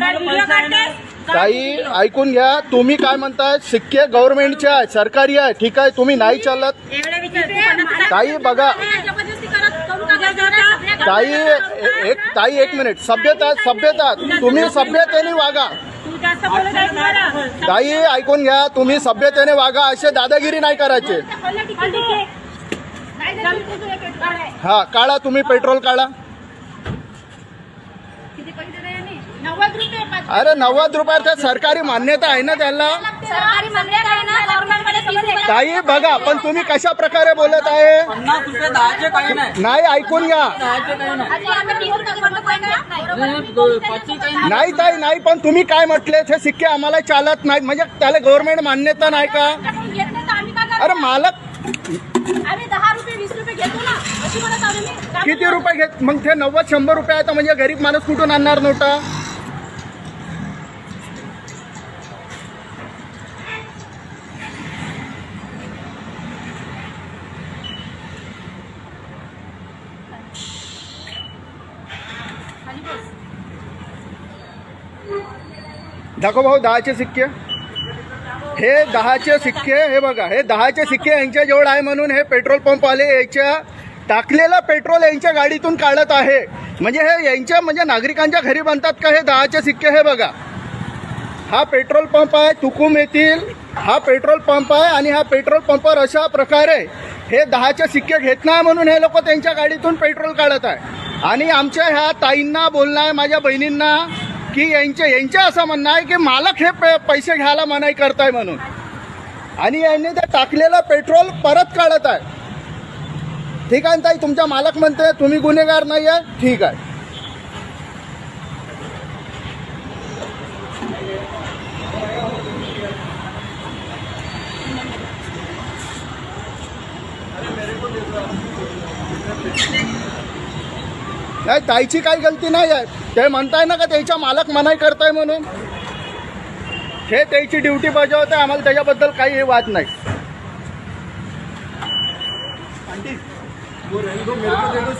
तर व्हिडिओ काढतेस ताई ऐकून घ्या. तुम्ही काय म्हणताय? सिक्के गव्हर्नमेंटचे आहे सरकारी आहे ठीक आहे तुम्ही नाही चालत. एवढे ताई बघा. ताई ए- एक ताई एक मिनिट सभ्यता सभ्यता तुम्ही सभ्यतेने वागा. ताई ऐकून घ्या. तुम्ही सभ्यतेने वागा. असे दादागिरी नाही करायचे. हा काढा तुम्ही पेट्रोल काढा किती पैसे दिले यांनी? नव्वद रुपये पाच- अरे नव्वद रुपयाचा सरकारी मान्यता आहे ना त्याला सरकारी मान्यता आहे ना? गव्हर्नमेंटमध्ये समजते का? ताई बघा पण तुम्ही कशा प्रकारे बोलत आहे? नाही. नाही ऐकून घ्या. नाही? नाही, नाही नाही. ताई नाही पण तुम्ही काय म्हटले? हे सिक्के आम्हाला चालत नाहीत. म्हणजे त्याला गव्हर्नमेंट मान्यता नाही का? नाही? अरे मालक किती रुपये घेत मग ते नव्वद शंभर रुपये आहे तर म्हणजे गरीब माणूस कुठून आणणार नोटा. दाखव भाऊ दहाचे सिक्के. हे दहाचे सिक्के हे बघा हे दहाचे सिक्के यांच्या जवळ आहे म्हणून हे पेट्रोल पंपवाले याच्या टाकलेलं पेट्रोल यांच्या गाडीतून काढत आहे. म्हणजे हे यांच्या म्हणजे नागरिकांच्या घरी बनतात का हे दहाचे सिक्के? हे बघा. हा पेट्रोल पंप आहे तुकुम येथील. हा पेट्रोल पंप आहे आणि हा पेट्रोल पंपवर अशा प्रकारे हे दहाचे सिक्के घेत नाही म्हणून हे लोक त्यांच्या गाडीतून पेट्रोल काढत आहे. आणि आमच्या ह्या ताईंना बोलणं आहे माझ्या बहिणींना की यांचे यांचे असं म्हणणं आहे की मालक हे पैसे घ्यायला मनाई करताय म्हणून. आणि यांनी ते टाकलेलं पेट्रोल परत काढत आहे. ठीक आहे ना ताई तुमच्या मालक म्हणते तुम्ही गुन्हेगार नाही आहे ठीक आहे. नाही ताईची काही गलती नाही आहे. ते म्हणताय ना का त्याच्या मालक मनाई करताय म्हणून? हे त्याची ड्युटी बजावत आहे आम्हाला त्याच्याबद्दल काही हे वाद नाही.